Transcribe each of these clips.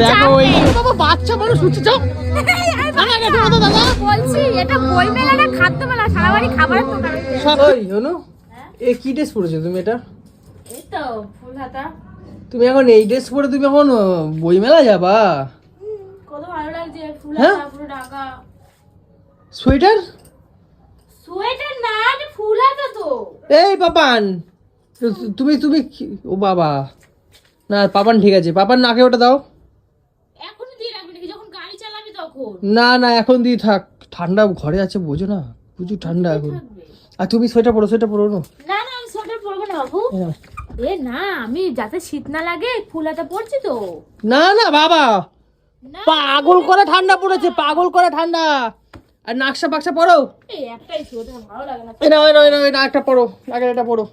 দেখো ওই বাবা বাচ্চা মানুষ উঠছে যাও। দাদা গেছে তো দাদা বলছি এটা বই মেলা না খাদ্য মেলা সারা বাড়ি খাবারের দোকান ওই অনু এ কি ড্রেস পরেছো তুমি এটা? এই তো ফুল হাতা। তুমি এখন এই ড্রেস পরে তুমি এখন আহ, বইমেলা যাবা? কত ভালো লাগছে ফুল হ্যাঁ? হাতা পুরো ঢাকা। সোয়েটার? সোয়েটার না এটা ফুল হাতা তো। এই পাপান। তু- তুমি তুমি ও বাবা। না পাপান ঠিক আছে। পাপান নাকে ওটা দাও। না না এখন দিয়ে থাক। ঠান্ডা ঘরে আছে বোঝো না। প্রচুর ঠান্ডা এখন। আর তুমি সোয়েটার পরো সোয়েটার পরো না না না আমি সোয়েটার পরবো না বাবু। এ না। আমি যাতে শীত না লাগে ফুল পরছি তো। না না বাবা। পাগল করে ঠান্ডা পড়েছে পাগল করে ঠান্ডা। আর নাকশা একটাই সোয়েটার ভালো লাগে না। একটা এটা পড়ো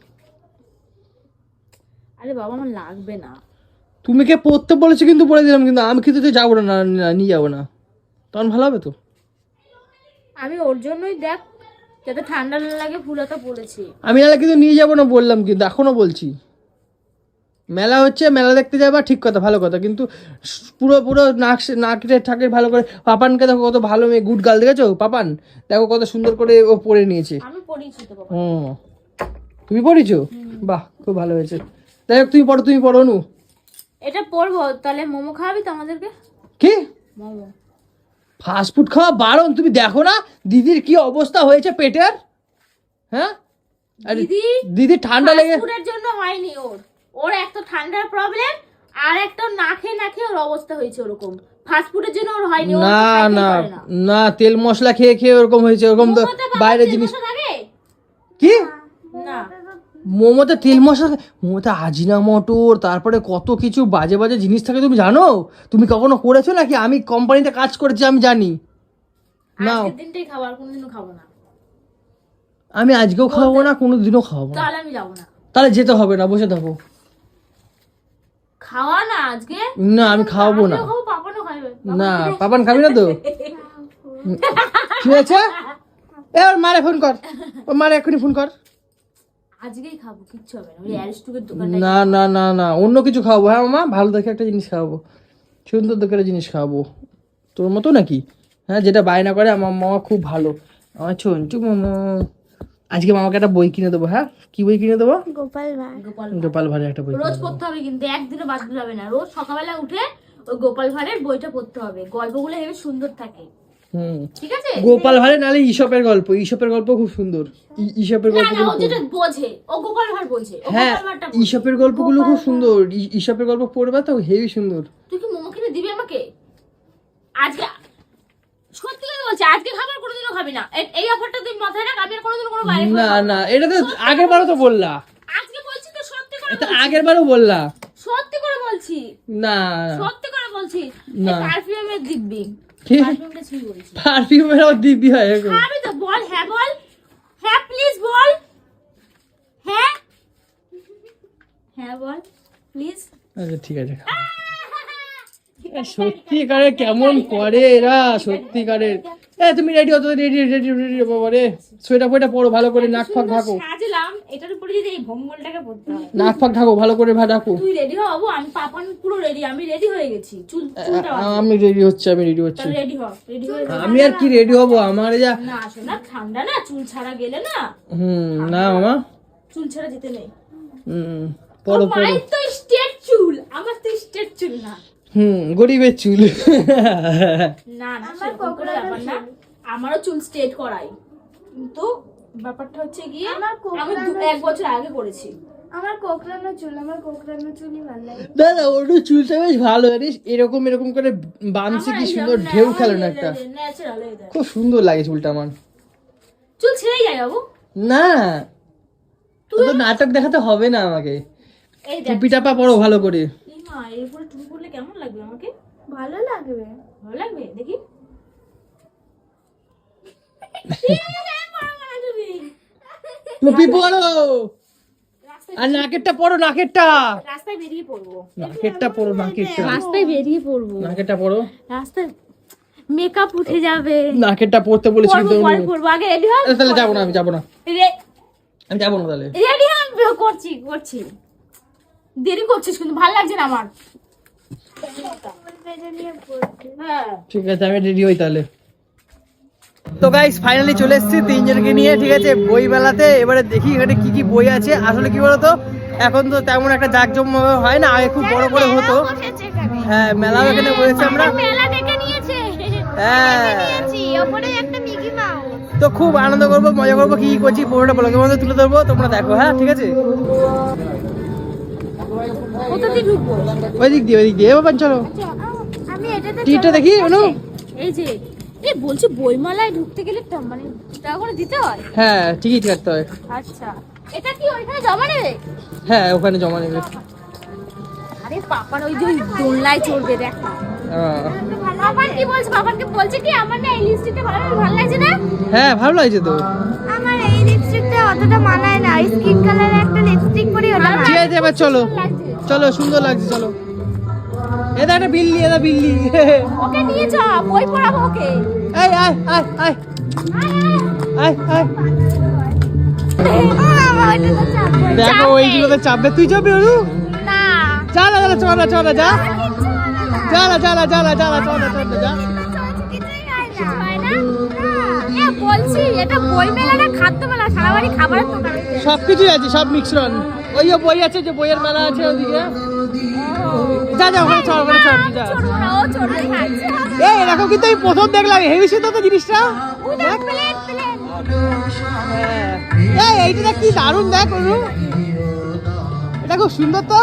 আরে বাবা আমার লাগবে না। তুমি কে পড়তে বলেছ কিন্তু পড়ে দিলাম কিন্তু আমি কিন্তু তো যাব না নিয়ে যাব না। তখন ভালো হবে তো? আমি ওর জন্যই দেখ যাতে ঠান্ডা না লাগে ফুল হাতা পরেছি আমি নাহলে কিন্তু নিয়ে যাব না বললাম কিন্তু এখনও বলছি। মেলা হচ্ছে মেলা দেখতে যাবা ঠিক কথা ভালো কথা কিন্তু পুরো পুরো নাক নাকের ঠাকের ভালো করে পাপানকে দেখো কত ভালো মেয়ে গুড গাল দেখেছ? পাপান দেখো কত সুন্দর করে ও পরে নিয়েছে। আমি তো বাবা হুম তুমি পড়েছো বাহ খুব ভালো হয়েছে। যাই হোক তুমি পড়ো তুমি পড়ো নু এটা পড়ব তাহলে মোমো খাওয়াবি তো আমাদেরকে? কি? মোমো। ফাস্ট ফুড খাওয়া বারণ তুমি দেখো না দিদির কি অবস্থা হয়েছে পেটের? হ্যাঁ? আরে দিদি দিদি ঠান্ডা লেগে ফুডের জন্য হয়নি ওর। ওর একটা ঠান্ডার প্রবলেম আর একটা না খেয়ে না খেয়ে ওর অবস্থা হয়েছে ওরকম। ফাস্ট ফুডের জন্য ওর হয়নি না না না। তেল মশলা খেয়ে খেয়ে ওরকম হয়েছে ওরকম তো তেল জিনিস? কি? মোমোতে তেল মশলা মোমোতে আজিনা মটর তারপরে কত কিছু বাজে বাজে জিনিস থাকে তুমি জানো? তুমি কখনো করেছ নাকি? আমি কোম্পানিতে কাজ করেছি আমি জানি। না খাব কোনোদিনও না। আমি আজকেও খাওয়াবো না কোনো দিনও খাওয়াবো না। তাহলে আমি যাব না। তাহলে যেতে হবে না বসে থাকো। খাওয়া না আজকে? না আমি খাওয়াবো না। না পাপান খাবি না তো? কি হয়েছে? এবার মারে ফোন কর। মারে এক্ষুনি ফোন কর। আজকেই খাব কিচ্ছু হবে না। ওই অ্যারিস্টুকের দোকানটা না না না না অন্য কিছু খাওয়াবো হ্যাঁ মা ভালো দেখে একটা জিনিস খাওয়াবো সুন্দর দেখে একটা জিনিস খাওয়াবো তোর মতো নাকি? হ্যাঁ যেটা বায়না করে আমার মামা খুব ভালো। আমার ছন্টু মামা। আজকে মামাকে একটা বই কিনে দেবো হ্যাঁ? কি বই কিনে দেবো? গোপাল ভাঁড়। গোপাল ভাড়ে। একটা বই রোজ পড়তে হবে কিন্তু একদিনও বাদ দিলে হবে না। রোজ সকালবেলা উঠে ওই গোপাল ভাঁড়ের বইটা পড়তে হবে। গল্পগুলো হেবে সুন্দর থাকে। হুম। ঠিক আছে? গোপাল ভাড়ে নালে ইসপের গল্প। ইসপের গল্প খুব সুন্দর। না গল্প না ও যেটা বোঝে ও গোপাল ভাঁড় ও হ্যাঁ বোঝে। গল্পগুলো খুব সুন্দর। ইসপের গল্প পড়বে তো হেভি সুন্দর। তুই কি মোমো কিনে দিবি আমাকে? আজকে সত্যি কথা বলছি আজকে খাবার কোনোদিনও খাবি না। এই অফারটা তুই মাথায় রাখ আমি আর কোনোদিন কোনো বাইরে না না এটা তো আগের বারও তো বললা। আজকে বলছি তো সত্যি করে এটা আগের বারও বললা। সত্যি করে বলছি। না সত্যি করে বলছি। না। পারফিউমের দিব্যি। পারফিউমের ও দিবি হয় খাবি তো বল হ্যাঁ বল। হ্যাঁ প্লিজ বল। হ্যাঁ? হ্যাঁ বল প্লিজ আচ্ছা ঠিক আছে সত্যিকারে কেমন করে এরা সত্যিকারের। এ তুমি রেডি হতো রেডি রেডি রেডি বাবা রে। সোয়েটার ফোয়েটা পরো ভালো করে নাক ফাঁক ঢাকো। সাজলাম এটার উপরে যদি এই ভঙ্গলটাকে পড়তে হয়। নাক ফাঁক ঢাকো ভালো করে ভা ঢাকো। তুই রেডি হব আমি পাপান পুরো রেডি আমি রেডি হয়ে গেছি। চুল চুলটা আমি রেডি হচ্ছে আমি রেডি হচ্ছি। রেডি হ রেডি হয়ে। আমি আর কি রেডি হব? আমার যা না আসো না ঠান্ডা না চুল ছাড়া গেলে না। হুম না মামা। চুল ছাড়া যেতে নেই। হুম পরো পরো। তো স্টেট চুল আমার তো স্টেট চুল না। হুম গরিবের চুল। না না ব্যাপার না। আমারও চুল স্ট্রেট করাই। কিন্তু ব্যাপারটা হচ্ছে গিয়ে আমি দু- এক বছর আগে করেছি। আমার কোকড়ানো চুল আমার কোকড়ানো চুলই ভালো লাগে। দাদা ওর চুলটা বেশ ভালো জানিস? এরকম এরকম করে বানছে কি সুন্দর ঢেউ খেলো না একটা। খুব সুন্দর লাগে চুলটা আমার। চুল ছেড়েই যায় বাবু। না তো নাটক দেখাতে হবে না আমাকে। এই দেখ। টুপি টাপা পরো ভালো করে। টুপি পরলে কেমন লাগবে আমাকে? ভালো লাগবে। ভালো লাগবে? দেখি। টুপি পরো আর। নাকেরটা পরো নাকেরটা। রাস্তায় বেরিয়ে পড়ব। নাকেরটা পরো নাকেরটা। রাস্তায় বেরিয়ে পড়ব। নাকেরটা পরো। রাস্তায় মেকআপ উঠে যাবে। নাকেরটা পরতে বলেছিল তো পরে পরবো। আগে রেডি তাহলে যাব না আমি যাব না। আমি যাব না তাহলে। রেডি করছি করছি। দেরি করছিস কিন্তু ভালো লাগছে না আমার। হ্যাঁ ঠিক আছে আমি রেডি হই তাহলে। তো গাইস ফাইনালি চলে এসেছি তিনজনকে নিয়ে ঠিক আছে বই মেলাতে। এবারে দেখি এখানে কি কি বই আছে। আসলে কি বলতো এখন তো তেমন একটা জাঁকজমক হয় না আগে খুব বড় করে হতো। হ্যাঁ মেলাও এখানে বলেছে আমরা। মেলা দেখে নিয়েছে। হ্যাঁ। তো খুব আনন্দ করব মজা করব কি কি করছি পুরোটা বলো মধ্যে তুলে ধরবো তোমরা দেখো হ্যাঁ ঠিক আছে? কোথা দিয়ে ঢুকবো? ওই দিক দিয়ে। ওই দিক দিয়ে এবার চলো আমি এটাতে টিকিটটা দেখি অনু? এই যে এই বলছি বইমেলায় ঢুকতে গেলে মানে টাকা করে দিতে হয়? হ্যাঁ টিকিট কাটতে হয়। আচ্ছা। এটা কি ওইখানে জমা নেবে? হ্যাঁ ওখানে জমা নেবে। আরে পাপার ওই যে দোলনায় চড়বে দেখ না। কি বলছে? পাপানকে বলছে কি আমার না এই লিপস্টিকটা ভালো ভালো লাগছে না? হ্যাঁ ভালো লাগছে তো। আমার এই লিপস্টিকটা অতটা মানায় না। স্কিন কালারের একটা লিপস্টিক পরি ওটা ঠিক আছে এবার চলো। চলো সুন্দর লাগছে চলো। এটা একটা বিল্লি এটা বিল্লি। ওকে নিয়ে যা বই পড়াবো ওকে। আয় আয় আয় আয়। আয় চাপবো। দেখো ওইগুলোতে চাপবে। তুই যাবি অনু না। যা যা না না চল না যা কিচ্ছু হয় না। যা না যা না যা না যা না চল না চল না যা। কিছুই হয় না। হয় না এ বলছি এটা বই মেলা না খাদ্য মেলা সারা বাড়ি খাবারের দোকান। আছে। সব কিছুই আছে সব মিশ্রণ ওই বই আছে যে বইয়ের মেলা আছে ওদিকে যা যা ওখানে চল ওখানে চল যা। এই এরকম আমি প্রথম দেখলাম হেভি তো জিনিসটা। হ্যাঁ। এই এইটা কি দারুণ দেখ এটা খুব সুন্দর তো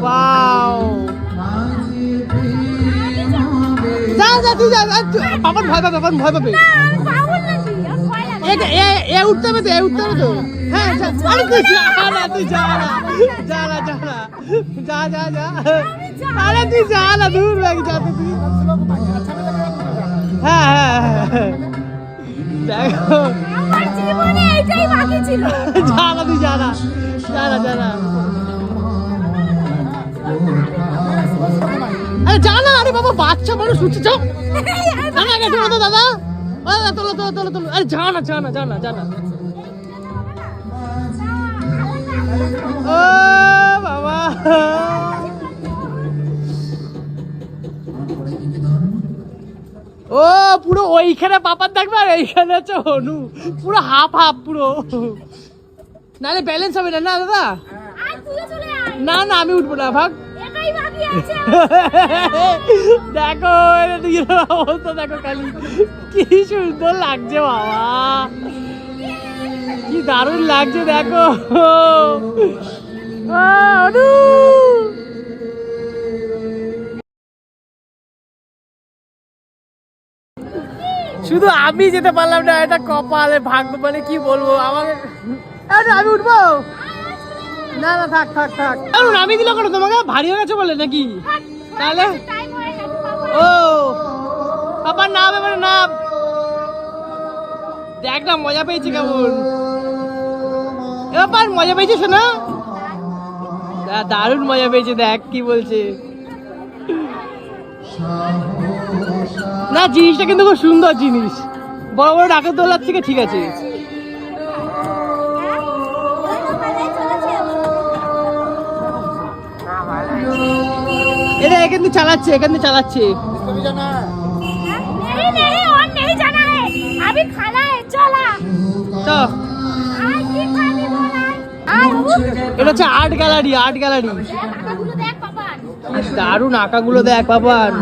ওয়াও যা যা তুই যা যা, ভয় পাবে পাপন ভয় পাবে এ উঠতে হবে তো এ উঠতে হবে তো হ্যাঁ আরে তুই যা না তুই যা না যা না যা না যা যা যা আরে তুই যা না দূর লাগে যা তো তুই হ্যাঁ হ্যাঁ হ্যাঁ দেখো আমার জীবনে এইটাই বাকি ছিল যা না তুই যা না যা না যা না আরে যা না আরে বাবা বাচ্চা মানুষ উঠছে যাও গেছে দাদা ও তোলো তোলো তোলো তোলো। আরে যা না যা না যা না যা না। ও বাবা। ও পুরো ওইখানে পাপার থাকবে আর এইখানে হচ্ছে হনু পুরো হাফ হাফ পুরো। নাহলে ব্যালেন্স হবে না না দাদা? না না আমি উঠবো না ভাগ। আছে দেখো এটা অবস্থা? দেখো খালি। কি সুন্দর লাগছে বাবা। কি দারুণ লাগছে দেখো। অনু। শুধু আমি যেতে পারলাম না এটা কপালে ভাগ্য মানে কি বলব? আমাকে আমি উঠবো। না না, থাক থাক থাক। কারণ আমি দিল কেন? তোমাকে ভারী হয়ে গেছে বলে নাকি? তাহলে? ও, বাবার নাম এবার নাম। দেখ না, মজা পেয়েছি কেমন। এবার মজা পেয়েছে শোনা? দারুণ মজা পেয়েছে, দেখ কি বলছে। না, জিনিসটা কিন্তু খুব সুন্দর জিনিস। বড় বড় ডাকের দোলার থেকে ঠিক আছে। এটা এখান থেকে চালাচ্ছে এখান থেকে চালাচ্ছে। এটা হচ্ছে আর্ট গ্যালারি আর্ট গ্যালারি দারুণ আঁকাগুলো দেখ বাবান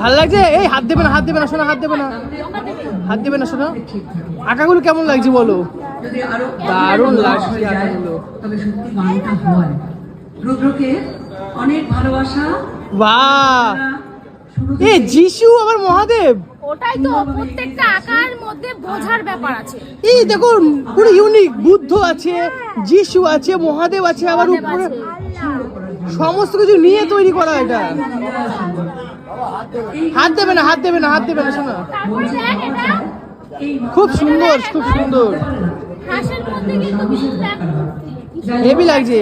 ভালো লাগছে? এই হাত দেবে না, হাত দেবে না, শোনা, হাত দেবে না। হাত দেবে না, শোনা। আঁকাগুলো কেমন লাগছে বলো? দারুণ লাগছে তবে সত্যি মানটা হয়। রুদ্রকে অনেক ভালোবাসা। বাহ! এ যিশু আমার মহাদেব! ওটাই তো প্রত্যেকটা আকার মধ্যে বোঝার ব্যাপার আছে। এই দেখুন পুরো ইউনিক বুদ্ধ আছে যিশু আছে মহাদেব আছে আবার উপরে সমস্ত কিছু নিয়ে তৈরি করা এটা। হাত দেবে না হাত দেবে না হাত দেবে না শোনা। দেখ খুব সুন্দর খুব সুন্দর। হাঁসের মধ্যে কিন্তু বিশেষ ব্যাপার হেভি লাগছে।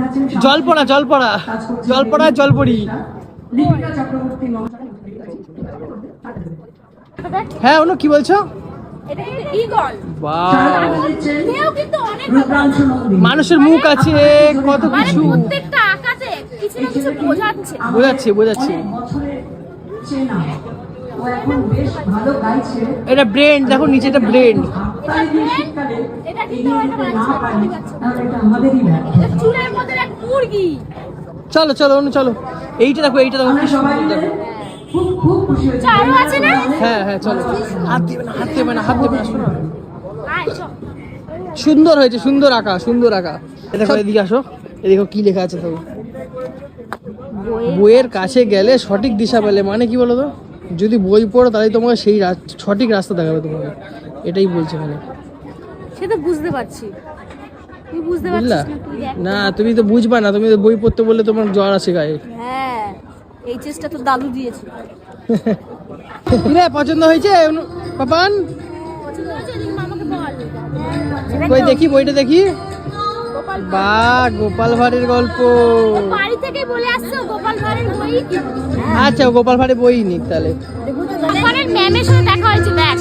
আছেন জল পড়া জল পড়া জল পড়া জল পড়ি লিপিকা চক্রবর্তী মহাশয় হ্যাঁ অনু কি বলছো? মানুষের মুখ আছে কত মানে কিছু। বোঝাচ্ছে আঁকাতে কিছু না কিছু বোঝাচ্ছে। ও এখন বেশ ভালো গাইছে। এটা ব্রেন দেখো নিচে এটা ব্রেন তাই যে শীতকালে এটা কিন্তু একটা না বাচ্চা, পারি ঠিক আছে। তাহলে এটা আমাদেরই এটা চুলের মধ্যে এক মুরগি। চলো চলো অনু চলো। এইটা দেখো এইটা দেখো কি সুন্দর দেখো। খুব খুব খুশি হয়েছি। আরও আছে না? হ্যাঁ হ্যাঁ চলো হাত দেবে না হাত দেবে না হাত দেবে না শোনো। সুন্দর হয়েছে সুন্দর আঁকা সুন্দর আঁকা। দেখো এদিকে আসো। এ দেখো কি লেখা আছে তো বইয়ের কাছে গেলে সঠিক দিশা পেলে মানে কি বলো তো? যদি বই পড়ো তাহলে তোমাকে সেই সঠিক রাস্তা দেখাবে তোমাকে। এটাই বলছে এখানে সে তো বুঝতে পারছি। বুঝতে পারছিস না না তুমি তো বুঝবা না তুমি তো বই পড়তে বললে তোমার জ্বর আছে গায়ে। হ্যাঁ তো দাদু দিয়েছে। পছন্দ হয়েছে? পাপান? কই দেখি বইটা দেখি। বা গোপাল ভাঁড়ের গল্প। বাড়ি থেকে বলে আসছে গোপাল ভাঁড়ের বই। আচ্ছা গোপাল ভাঁড়ের বই নিক তাহলে। গোপালের ম্যামের সাথে দেখা হয়েছে দেখ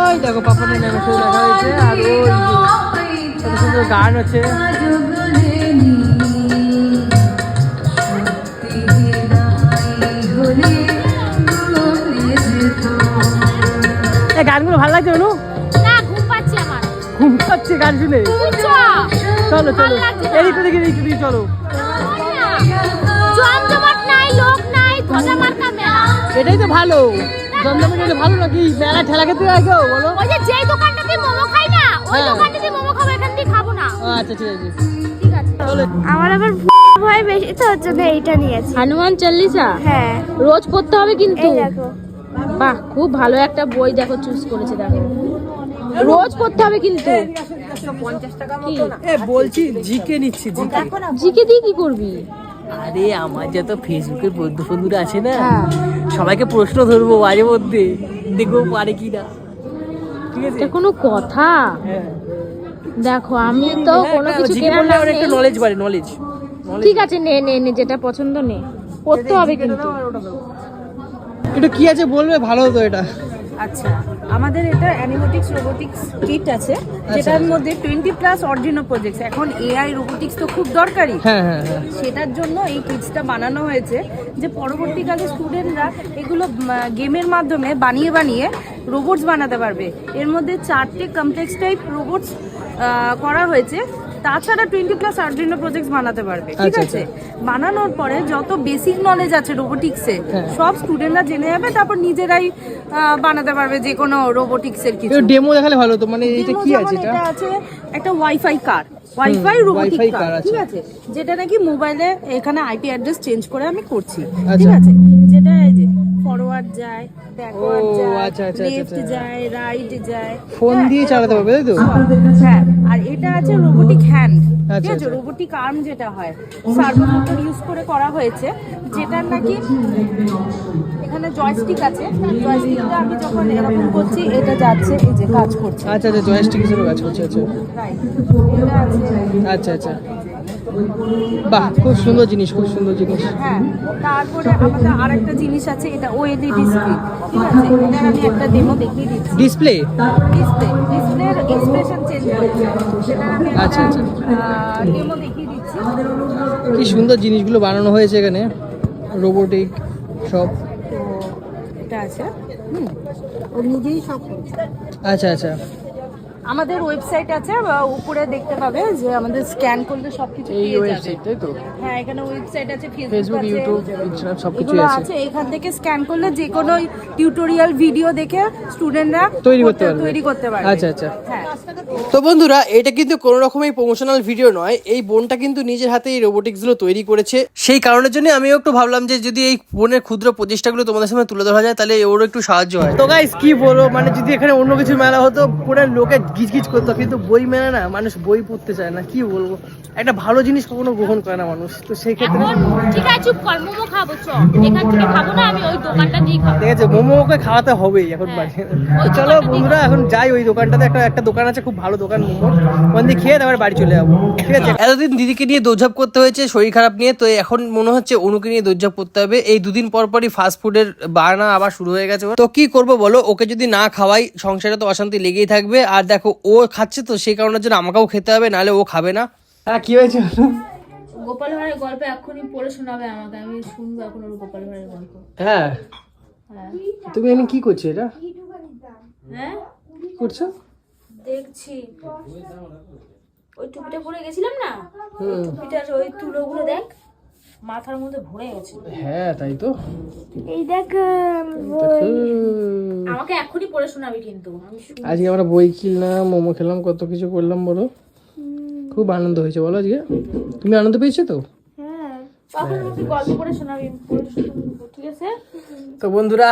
ওই দেখো পাপানের নামে সব দেখা হয়েছে আর ওই ছোট সুন্দর গান হচ্ছে গানগুলো ভালো লাগছে অনু না ঘুম পাচ্ছে গান শুনে। চলো চলো। এদিক চলো। জমজমাট নাই লোক নাই ধজা মার্কা মেলা এটাই তো ভালো। জমজমে গেলে ভালো নাকি? মেলা ঠেলা খেতে হয় কেউ বলো। ওই যে যেই দোকানটাতে মোমো খাই না ওই হ্যাঁ। দোকানটাতে মোমো খাব এখান থেকে খাব না। আচ্ছা ঠিক আছে। ঠিক আছে। আমার আবার ভয় বেশি তো ওর জন্য এইটা নিয়েছি। হনুমান চল্লিশা? হ্যাঁ। রোজ পড়তে হবে কিন্তু। দেখো। বাহ খুব ভালো একটা বই দেখো চুজ করেছে দেখো। রোজ পড়তে হবে কিন্তু। এ বলছি জিকে নিচ্ছি জিকে জিকে দিয়ে কি করবি? আরে আমার যত ফেসবুকের বন্ধু বন্ধুরা আছে না হ্যাঁ। সবাইকে প্রশ্ন ধরবো মাঝে মধ্যে দেখব পারে কি না। ঠিক আছে? এটা কোনো কথা। হ্যাঁ। দেখো আমি তো কোনো হ্যাঁ, কিছু জিকে কেনার বললে নাম একটা নলেজ বাড়ে নলেজ ঠিক আছে নে নে নে যেটা পছন্দ নে। পড়তে হবে কিন্তু। এটা কি আছে বলবে? ভালো হতো এটা। আচ্ছা। আমাদের এটা অ্যানিমেটিক্স রোবোটিক্স কিট আছে যেটার মধ্যে টোয়েন্টি প্লাস অরিজিনাল প্রজেক্টস এখন এআই রোবোটিক্স তো খুব দরকারি। হ্যাঁ হ্যাঁ হ্যাঁ। সেটার জন্য এই কিটসটা বানানো হয়েছে যে পরবর্তীকালে স্টুডেন্টরা এগুলো গেমের মাধ্যমে বানিয়ে বানিয়ে রোবটস বানাতে পারবে। এর মধ্যে চারটে কমপ্লেক্স টাইপ রোবটস করা হয়েছে। তাছাড়া টোয়েন্টি প্লাস আর্ডিনো প্রজেক্টস বানাতে পারবে ঠিক আচ্ছা, আছে? বানানোর পরে যত বেসিক নলেজ আছে রোবোটিক্সে হ্যাঁ। সব স্টুডেন্টরা জেনে যাবে তারপর নিজেরাই বানাতে পারবে যে কোনো রোবোটিক্সের কিছু। ডেমো দেখালে ভালো হতো মানে এটা কি আছে এটা? এটা আছে একটা wifi car wifi robotic car ঠিক আছে? যেটা নাকি মোবাইলে এখানে আইপি অ্যাড্রেস চেঞ্জ করে আমি করছি আচ্ছা। ঠিক আছে? যেটা এই যে ফরওয়ার্ড যায় ব্যাকওয়ার্ড যায় আচ্ছা, আচ্ছা, লেফট আচ্ছা। যায় রাইট যায়। ফোন দিয়ে চালাতে পারবে তাই তো? আপনাদের কাছে হ্যাঁ আর এটা আছে রোবোটিক হ্যান্ড ঠিক আচ্ছা, আছে আচ্ছা। রোবোটিক আর্ম যেটা হয় সার্ভো মোটর ইউজ করে করা হয়েছে যেটার নাকি এখানে জয়স্টিক আছে। জয়স্টিকটা আমি যখন এরকম করছি এটা যাচ্ছে এই যে কাজ করছে। আচ্ছা আচ্ছা জয়স্টিক হিসেবে কাজ করছে আচ্ছা। রাইট এটা আছে। আচ্ছা আচ্ছা। বাহ খুব সুন্দর জিনিস খুব সুন্দর জিনিস। হ্যাঁ তারপরে আমাদের আরেকটা জিনিস আছে এটা ঠিক আছে? আমি একটা ডেমো দেখিয়ে দিচ্ছি। ডিসপ্লে ডিসপ্লে ডিসপ্লের এক্সপ্রেশন চেঞ্জ হয়েছে সেটার আমি আচ্ছা, আচ্ছা। ডেমো দেখিয়ে দিচ্ছি। কি সুন্দর জিনিসগুলো বানানো হয়েছে এখানে। রোবোটিক সব। তো এটা আছে। ও নিজেই সব আচ্ছা আচ্ছা। আমাদের ওয়েবসাইট আছে উপরে দেখতে পাবে যে আমাদের স্ক্যান করলে সবকিছু এই ওয়েবসাইট তাই তো? হ্যাঁ এখানে ওয়েবসাইট আছে ফেসবুক ইউটিউব ইনস্টাগ্রাম সব কিছুই আছে। আছে এখান থেকে স্ক্যান করলে যে কোনো টিউটোরিয়াল ভিডিও দেখে স্টুডেন্টরা তৈরি করতে পারবে। তৈরি করতে পারবে। আচ্ছা আচ্ছা। হ্যাঁ। তো বন্ধুরা এটা কিন্তু কোনো রকমের প্রমোশনাল ভিডিও নয়। এই বোনটা কিন্তু নিজের হাতে এই রোবোটিক্সগুলো তৈরি করেছে। সেই কারণের জন্য আমিও একটু ভাবলাম যে যদি এই বোনের ক্ষুদ্র প্রচেষ্টাগুলো তোমাদের সামনে তুলে ধরা যায় তাহলে ওরও একটু সাহায্য হয়। তো গাইস কি বলব? মানে যদি এখানে অন্য কিছু মেলা হতো পুরো লোকে গিজগিজ করতো কিন্তু বই মেলা না মানুষ বই পড়তে চায় না কি বলব? একটা ভালো জিনিস কখনো গ্রহণ করে না মানুষ তো সেই ক্ষেত্রে ঠিক আছে চুপ কর মোমো খাব চ এখান থেকে খাব না আমি ওই দোকানটা দিয়ে খাব। ঠিক আছে মোমো ওকে খাওয়াতে হবেই এখন বাড়ি তো চলো বন্ধুরা এখন যাই ওই দোকানটাতে একটা একটা দোকান আছে খুব ভালো দোকান মোমোর ওখান দিয়ে খেয়ে তারপরে বাড়ি চলে যাব। ঠিক আছে? এতদিন দিদিকে নিয়ে দৌড়ঝাপ করতে হয়েছে শরীর খারাপ নিয়ে তো এখন মনে হচ্ছে অনুকে নিয়ে দৌড়ঝাপ করতে হবে। এই দুদিন পর পরই ফাস্ট ফুডের বায়না আবার শুরু হয়ে গেছে। তো কি করব বলো ওকে যদি না খাওয়াই সংসারে তো অশান্তি লেগেই থাকবে। আর দেখো ও খাচ্ছে তো সেই কারণের জন্য আমাকেও খেতে হবে নাহলে ও খাবে না। হ্যাঁ কি হয়েছে গোপাল ভাঁড়ের গল্প এক্ষুনি পড়ে শোনাবে আমাকে আমি শুনব এখন ওর গোপাল ভাঁড়ের গল্প। হ্যাঁ। হ্যাঁ। তুমি এখানে কি করছ এটা? হ্যাঁ? কি করছ? দেখছি। ওই টুপিটা পরে গেছিলাম না? ওই টুপিটার ওই তুলোগুলো দেখ। মাথার মধ্যে ভরে গেছে। হ্যাঁ তাই তো। এই দেখ আমাকে এখনই পড়ে শোনাবি কিন্তু। আজকে আমরা বই কিনলাম মোমো খেলাম কত কিছু করলাম বলো। খুব আনন্দ হয়েছে বলো আজকে। তুমি আনন্দ পেয়েছ তো? শোনাবি, ঠিক আছে? তো বন্ধুরা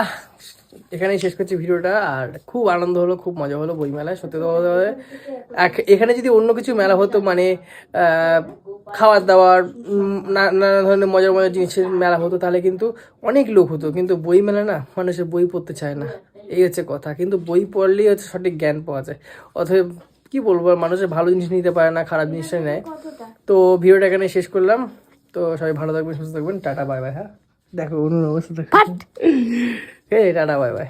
এখানেই শেষ করছি ভিডিওটা, আর খুব আনন্দ হলো, খুব মজা হলো বইমেলায়, সত্যি কথা এখানে যদি অন্য কিছু মেলা হতো মানে দাবার না- নানা ধরনের মজার মজার জিনিসের মেলা হতো, তাহলে কিন্তু অনেক লোক হতো, কিন্তু বই মেলা না, মানুষের বই পড়তে চায় না। এই হচ্ছে কথা, কিন্তু বই পড়লেই হচ্ছে সঠিক জ্ঞান পাওয়া যায়। অথবা কি বলব মানুষের ভালো জিনিস নিতে পারে না, খারাপ জিনিসটা নেয়। তো ভিডিওটা এখানে শেষ করলাম। তো সবাই ভালো থাকবেন, সুস্থ থাকবেন, টাটা, বাই বাই হ্যাঁ? দেখো অনুর অবস্থা দেখো। এই টাটা বাই বাই